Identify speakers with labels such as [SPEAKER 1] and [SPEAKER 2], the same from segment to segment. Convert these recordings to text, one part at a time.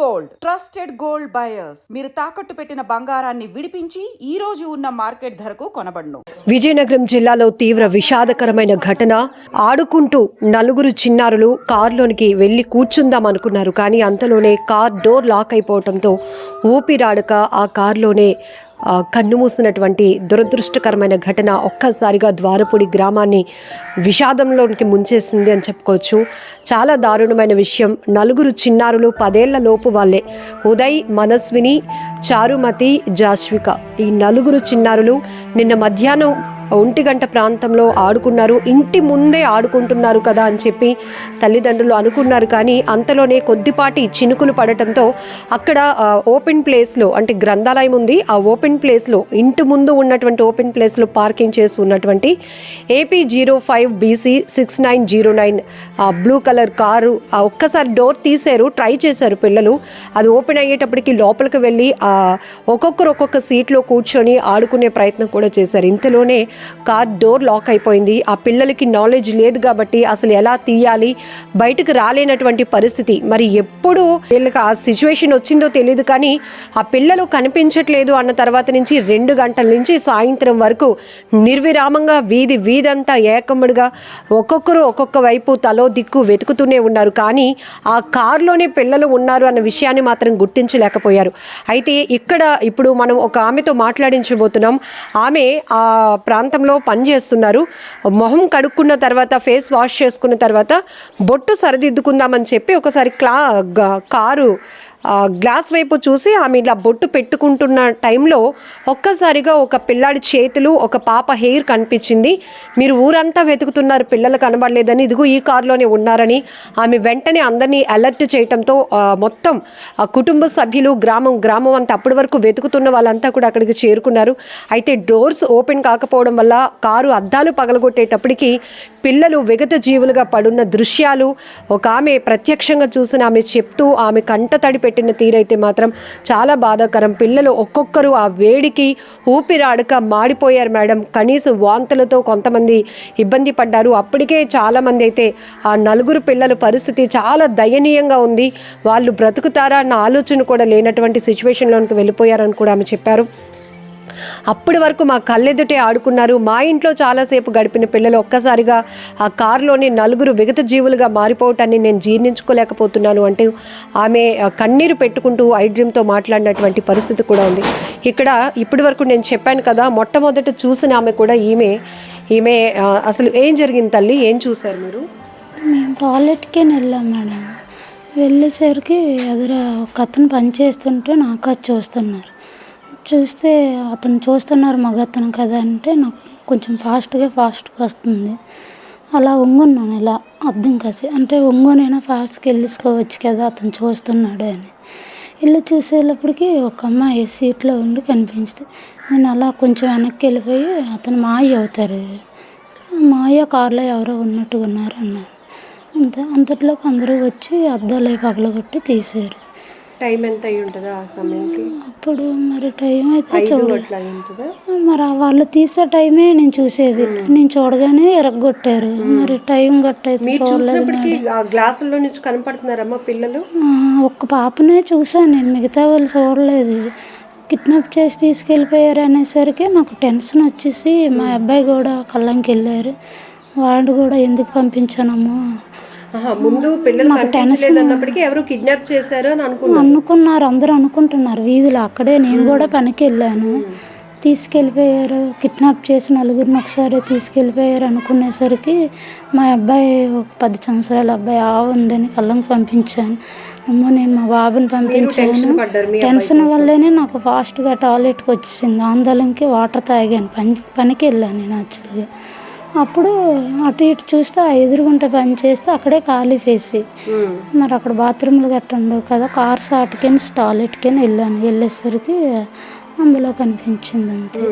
[SPEAKER 1] Gold. Trusted gold buyers. మీరు తాకట్టు పెట్టిన బంగారాన్ని విడిపించి ఈ రోజు ఉన్న మార్కెట్ ధరకు కొనబడును.
[SPEAKER 2] విజయనగరం జిల్లాలో తీవ్ర విషాదకరమైన ఘటన. ఆడుకుంటూ నలుగురు చిన్నారులు కారులోనికి వెళ్ళి కూర్చుందాం అనుకున్నారు. కానీ అంతలోనే కార్ డోర్ లాక్ అయిపోవడంతో ఊపిరాడక ఆ కారులోనే కన్ను కన్నుమూసినటువంటి దురదృష్టకరమైన ఘటన ఒక్కసారిగా ద్వారపూడి గ్రామాన్ని విషాదంలోనికి ముంచేసింది అని చెప్పుకోవచ్చు. చాలా దారుణమైన విషయం. నలుగురు చిన్నారులు పదేళ్ళ లోపు వాళ్ళే. ఉదయ్ మనస్విని చారుమతి జాస్విక ఈ నలుగురు చిన్నారులు నిన్న మధ్యాహ్నం ఒంటి గంట ప్రాంతంలో ఆడుకున్నారు. ఇంటి ముందే ఆడుకుంటున్నారు కదా అని చెప్పి తల్లిదండ్రులు అనుకున్నారు. కానీ అంతలోనే కొద్దిపాటి చినుకులు పడటంతో అక్కడ ఓపెన్ ప్లేస్లో అంటే గ్రంథాలయం ఉంది. ఆ ఓపెన్ ప్లేస్లో ఇంటి ముందు ఉన్నటువంటి ఓపెన్ ప్లేస్లో పార్కింగ్ చేసి ఉన్నటువంటి AP zero five BC six nine zero nine ఆ బ్లూ కలర్ కారు ఆ ఒక్కసారి డోర్ తీశారు ట్రై చేశారు పిల్లలు. అది ఓపెన్ అయ్యేటప్పటికి లోపలికి వెళ్ళి ఒక్కొక్కరు ఒక్కొక్క సీట్లో కూర్చొని ఆడుకునే ప్రయత్నం కూడా చేశారు. ఇంతలోనే కార్ డోర్ లాక్ అయిపోయింది. ఆ పిల్లలకి నాలెడ్జ్ లేదు కాబట్టి అసలు ఎలా తీయాలి? బయటకు రాలేనటువంటి పరిస్థితి. మరి ఎప్పుడు వీళ్ళకి ఆ సిచ్యువేషన్ వచ్చిందో తెలియదు కానీ ఆ పిల్లలు కనిపించట్లేదు అన్న తర్వాత నుంచి రెండు గంటల నుంచి సాయంత్రం వరకు నిర్విరామంగా వీధి వీధంతా ఏకమ్మడిగా ఒక్కొక్కరు ఒక్కొక్క వైపు తలో దిక్కు వెతుకుతూనే ఉన్నారు. కానీ ఆ కారులోనే పిల్లలు ఉన్నారు అన్న విషయాన్ని మాత్రం గుర్తించలేకపోయారు. అయితే ఇక్కడ ఇప్పుడు మనం ఒక ఆమెతో మాట్లాడించబోతున్నాం. ఆమె ఆ ప్రాంతంలో పనిచేస్తున్నారు. మొహం కడుక్కున్న తర్వాత ఫేస్ వాష్ చేసుకున్న తర్వాత బొట్టు సరిదిద్దుకుందామని చెప్పి ఒకసారి క్లా కారు గ్లాస్ వైపు చూసి ఆమె ఇలా బొట్టు పెట్టుకుంటున్న టైంలో ఒక్కసారిగా ఒక పిల్లాడి చేతులు ఒక పాప హెయిర్ కనిపించింది. మీరు ఊరంతా వెతుకుతున్నారు పిల్లలు కనబడలేదని. ఇదిగో ఈ కారులోనే ఉన్నారని ఆమె వెంటనే అందరినీ అలర్ట్ చేయటంతో మొత్తం కుటుంబ సభ్యులు గ్రామం గ్రామం అంతా అప్పటి వరకు వెతుకుతున్న వాళ్ళంతా కూడా అక్కడికి చేరుకున్నారు. అయితే డోర్స్ ఓపెన్ కాకపోవడం వల్ల కారు అద్దాలు పగలగొట్టేటప్పటికి పిల్లలు విగత జీవులుగా పడున్న దృశ్యాలు ఒక ఆమె ప్రత్యక్షంగా చూసిన ఆమె చెప్తూ ఆమె కంట తడి పెట్టిన తీరైతే మాత్రం చాలా బాధాకరం. పిల్లలు ఒక్కొక్కరు ఆ వేడికి ఊపిరాడక మాడిపోయారు మేడం. కనీసం వాంతులతో కొంతమంది ఇబ్బంది పడ్డారు. అప్పటికే చాలామంది అయితే ఆ నలుగురు పిల్లల పరిస్థితి చాలా దయనీయంగా ఉంది. వాళ్ళు బ్రతుకుతారా అన్న ఆలోచన కూడా లేనటువంటి సిచ్యువేషన్లోనికి వెళ్ళిపోయారని కూడా ఆమె చెప్పారు. అప్పటి వరకు మా కళ్ళెదుటే ఆడుకున్నారు. మా ఇంట్లో చాలాసేపు గడిపిన పిల్లలు ఒక్కసారిగా ఆ కారులోని నలుగురు విగత జీవులుగా మారిపోవటాన్ని నేను జీర్ణించుకోలేకపోతున్నాను అంటూ ఆమె కన్నీరు పెట్టుకుంటూ ఐడ్రీమ్తో మాట్లాడినటువంటి పరిస్థితి కూడా ఉంది. ఇక్కడ ఇప్పటి వరకు నేను చెప్పాను కదా మొట్టమొదట చూసిన ఆమె కూడా ఈమె. ఈమె అసలు ఏం జరిగింది తల్లి? ఏం చూశారు మీరు?
[SPEAKER 3] మేము టాయిలెట్కే వెళ్ళాం మేడం. వెళ్ళేసరికి ఎదురు ఒక అతను పని చేస్తుంటే నాకు అది చూస్తున్నారు. చూస్తే అతను చూస్తున్నారు మగ అతను కదా అంటే నాకు కొంచెం ఫాస్ట్గా ఫాస్ట్గా వస్తుంది. అలా ఒంగున్నాను ఇలా అర్థం కాసి అంటే ఒంగునైనా ఫాస్ట్కి వెళ్ళిసుకోవచ్చు కదా అతను చూస్తున్నాడు అని. వెళ్ళి చూసేటప్పటికి ఒక అమ్మాయి సీట్లో ఉండి కనిపించింది. నేను అలా కొంచెం వెనక్కి వెళ్ళిపోయి అతను మాయ అవుతారు. మాయ కారులో ఎవరో ఉన్నట్టుగా ఉన్నారు అన్నారు అంతే అంతట్లోకి అందరూ వచ్చి అద్దాలు పగలగొట్టి తీశారు.
[SPEAKER 2] టైం ఎంత అయి ఉంటుందా ఆ సమయంకి?
[SPEAKER 3] అప్పుడు మరి టైం అయితే చూడ
[SPEAKER 2] అట్లా ఉంటుందా
[SPEAKER 3] మరి వాళ్ళు తీసే టైమే నేను చూసేది. నేను చూడగానే ఎరగొట్టారు. మరి టైం గట్టయితే చూడలేదు
[SPEAKER 2] ఆ గ్లాసుల్లో నుంచి కనపడుతున్నారమ్మా పిల్లలు?
[SPEAKER 3] ఒక్క పాపనే చూసాను నేను. మిగతా వాళ్ళు చూడలేదు. కిడ్నాప్ చేసి తీసుకెళ్ళిపోయారు అనేసరికి నాకు టెన్షన్ వచ్చేసి మా అబ్బాయి కూడా కళ్ళంకి వెళ్ళారు వాడు కూడా ఎందుకు పంపించానమ్మా?
[SPEAKER 2] ముందు పిల్లలు కనిపించలేదు అన్నప్పటికీ ఎవరు కిడ్నాప్ చేశారు అని
[SPEAKER 3] అనుకున్నారు. అందరూ అనుకుంటున్నారు వీధిలో అక్కడే నేను కూడా పనికి వెళ్ళాను తీసుకెళ్ళిపోయారు కిడ్నాప్ చేసి నలుగురిని ఒకసారి తీసుకెళ్ళిపోయారు అనుకునేసరికి మా అబ్బాయి ఒక పది సంవత్సరాల అబ్బాయి ఆవు ఉందని కళ్ళంకి పంపించాను. అమ్మో నేను మా బాబుని పంపించాను. టెన్షన్ వల్లనే నాకు ఫాస్ట్గా టాయిలెట్కి వచ్చింది. ఆందోళనకి వాటర్ తాగాను. పని పనికి వెళ్ళాను నేను యాక్చువల్గా అప్పుడు అటు ఇటు చూస్తే ఆ ఎదురుగుంట పని చేస్తే అక్కడే ఖాళీ ఫేసి మరి అక్కడ బాత్రూమ్లు గట్ట ఉండవు కదా కార్ షాట్కని టాయిలెట్కని వెళ్ళాను. వెళ్ళేసరికి అందులో కనిపించింది అంతే.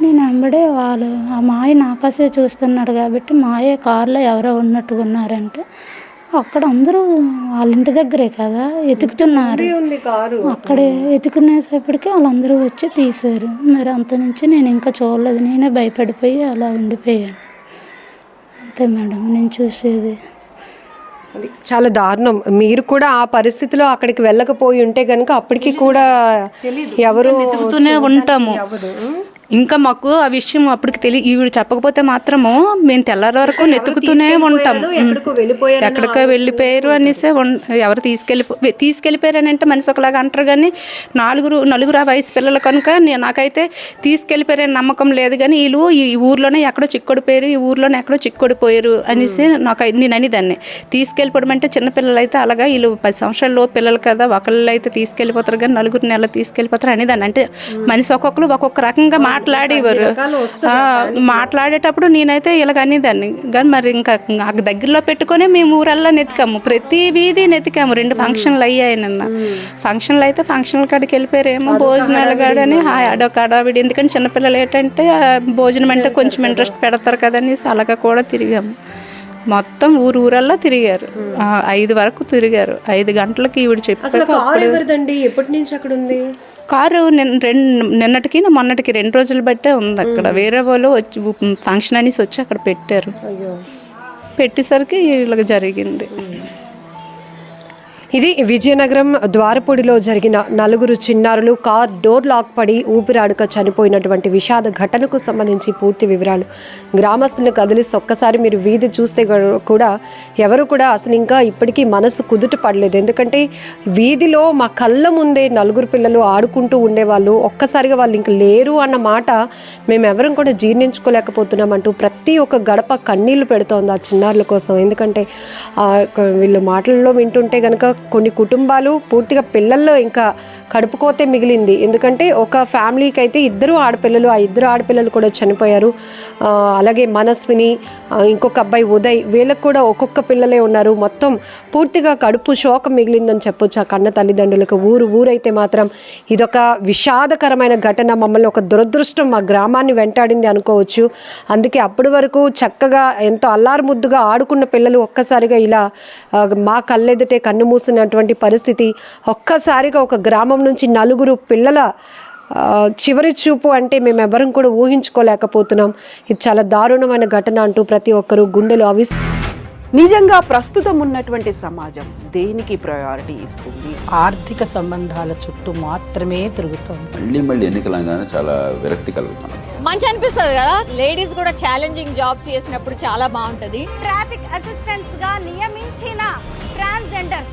[SPEAKER 3] నేను వెంబడే వాళ్ళు ఆ మాయ నాకాసే చూస్తున్నాడు కాబట్టి మాయ కారులో ఎవరో ఉన్నట్టుగా ఉన్నారంటే అక్కడ అందరూ వాళ్ళ ఇంటి దగ్గరే కదా ఎతుకుతున్నారు. అక్కడే ఎత్తుకునేసేపటికి వాళ్ళందరూ వచ్చి తీశారు. మరి అంత నుంచి నేను ఇంకా చూడలేదు. నేనే భయపడిపోయి అలా ఉండిపోయాను. అంతే మేడం నేను చూసేది.
[SPEAKER 2] అది చాలా దారుణం. మీరు కూడా ఆ పరిస్థితిలో అక్కడికి వెళ్ళకపోయి ఉంటే కనుక అప్పటికి కూడా ఎవరు
[SPEAKER 4] ఉంటాము. ఇంకా మాకు ఆ విషయం అప్పటికి తెలియ ఈవిడ చెప్పకపోతే మాత్రము మేము తెల్లారి వరకు నెతుకుతూనే ఉంటాం.
[SPEAKER 2] ఎక్కడికో
[SPEAKER 4] వెళ్ళిపోయారు అనేసి ఎవరు తీసుకెళ్ళిపో తీసుకెళ్ళిపోయారు అని అంటే మనిషి ఒకలాగా అంటారు కానీ నాలుగురు నలుగురు ఆ వయసు పిల్లలు కనుక నాకైతే తీసుకెళ్ళిపోయారని నమ్మకం లేదు కానీ వీళ్ళు ఈ ఊర్లోనే ఎక్కడో చిక్కొడిపోయారు ఈ ఊర్లోనే ఎక్కడో చిక్కొడిపోయారు అనేసి నాకు నేను అనేదాన్ని తీసుకెళ్ళిపోవడం అంటే చిన్నపిల్లలు అయితే అలాగా వీళ్ళు పది సంవత్సరాల్లో పిల్లలు కదా ఒకళ్ళు అయితే తీసుకెళ్ళిపోతారు కానీ నలుగురు నెలలు తీసుకెళ్ళిపోతారు అనేదాన్ని. అంటే మనిషి ఒక్కొక్కరు ఒక్కొక్క రకంగా మాట్లాడేవారు మాట్లాడేటప్పుడు నేనైతే ఇలాగ అనేదాన్ని. కానీ మరి ఇంకా నాకు దగ్గరలో పెట్టుకొని మేము ఊరల్లా నెతికాము. ప్రతి వీధి నెతికాము. రెండు ఫంక్షన్లు అయ్యాయి నిన్న. ఫంక్షన్లు అయితే ఫంక్షన్ల కాడికి వెళ్ళిపోయారేమో భోజనాలు కాడని హాయ్ అడొక అడావిడి ఎందుకంటే చిన్నపిల్లలు ఏంటంటే భోజనం అంటే కొంచెం ఇంట్రెస్ట్ పెడతారు కదని అలాగా కూడా తిరిగాము. మొత్తం ఊరు ఊరల్లా తిరిగారు. ఐదు వరకు తిరిగారు. ఐదు గంటలకి ఈవిడ
[SPEAKER 2] ఎవరిదండి? ఎప్పటి నుంచి అక్కడ ఉంది
[SPEAKER 4] కారు రెండు నిన్నటికి మొన్నటికి రెండు రోజులు బట్టే ఉంది అక్కడ వేరే వాళ్ళు వచ్చి ఫంక్షన్ అనేసి వచ్చి అక్కడ పెట్టారు. పెట్టేసరికి ఇలాగ జరిగింది.
[SPEAKER 2] ఇది విజయనగరం ద్వారపూడిలో జరిగిన నలుగురు చిన్నారులు కార్ డోర్ లాక్ పడి ఊపిరాడుక చనిపోయినటువంటి విషాద ఘటనకు సంబంధించి పూర్తి వివరాలు గ్రామస్తులను కదిలిసి ఒక్కసారి మీరు వీధి చూస్తే కూడా ఎవరు కూడా అసలు ఇంకా ఇప్పటికీ మనసు కుదుట పడలేదు. ఎందుకంటే వీధిలో మా కళ్ళ ముందే నలుగురు పిల్లలు ఆడుకుంటూ ఉండేవాళ్ళు. ఒక్కసారిగా వాళ్ళు ఇంక లేరు అన్న మాట మేము ఎవరం కూడా జీర్ణించుకోలేకపోతున్నాం అంటూ ప్రతి ఒక్క గడప కన్నీళ్ళు పెడుతోంది ఆ చిన్నారుల కోసం. ఎందుకంటే ఆ, వీళ్ళు మాటల్లో వింటుంటే కనుక కొన్ని కుటుంబాలు పూర్తిగా పిల్లల్లో ఇంకా కడుపుకోతే మిగిలింది. ఎందుకంటే ఒక ఫ్యామిలీకి అయితే ఇద్దరు ఆడపిల్లలు ఆ ఇద్దరు ఆడపిల్లలు కూడా చనిపోయారు. అలాగే మనస్విని ఇంకొక అబ్బాయి ఉదయ్ వీళ్ళకు కూడా ఒక్కొక్క పిల్లలే ఉన్నారు. మొత్తం పూర్తిగా కడుపు శోకం మిగిలిందని చెప్పొచ్చు ఆ కన్న తల్లిదండ్రులకు. ఊరు ఊరైతే మాత్రం ఇదొక విషాదకరమైన ఘటన. మమ్మల్ని ఒక దురదృష్టం మా గ్రామాన్ని వెంటాడింది అనుకోవచ్చు. అందుకే అప్పటి వరకు చక్కగా ఎంతో అల్లారు ముద్దుగా ఆడుకున్న పిల్లలు ఒక్కసారిగా ఇలా మా కళ్ళెదుటే కన్ను మూసినటువంటి పరిస్థితి ఒక్కసారిగా ఒక గ్రామం నుంచి నలుగురు పిల్లల చివరి చూపు అంటే మేము ఎవరం కూడా ఊహించుకోలేకపోతున్నాం. ఇది చాలా దారుణమైన ఘటన అంటూ ప్రతి ఒక్కరూ గుండెలు అవిస్
[SPEAKER 1] నిజంగా ప్రస్తుతం ఉన్నటువంటి సమాజం దేనికి ప్రయారిటీ ఇస్తుంది?
[SPEAKER 5] ఆర్థిక సంబంధాల చుట్టూ మాత్రమే తిరుగుతోంది.
[SPEAKER 6] మళ్ళీ మళ్ళీ ఎన్నికలంగానే చాలా విరక్తి కలుగుతాను
[SPEAKER 7] మంచి అనిపిస్తుంది కదా? లేడీస్ కూడా ఛాలెంజింగ్ జాబ్స్ చేసినప్పుడు చాలా బాగుంటది.
[SPEAKER 8] ట్రాఫిక్ అసిస్టెంట్స్గా నియమించిన ట్రాన్స్జెండర్స్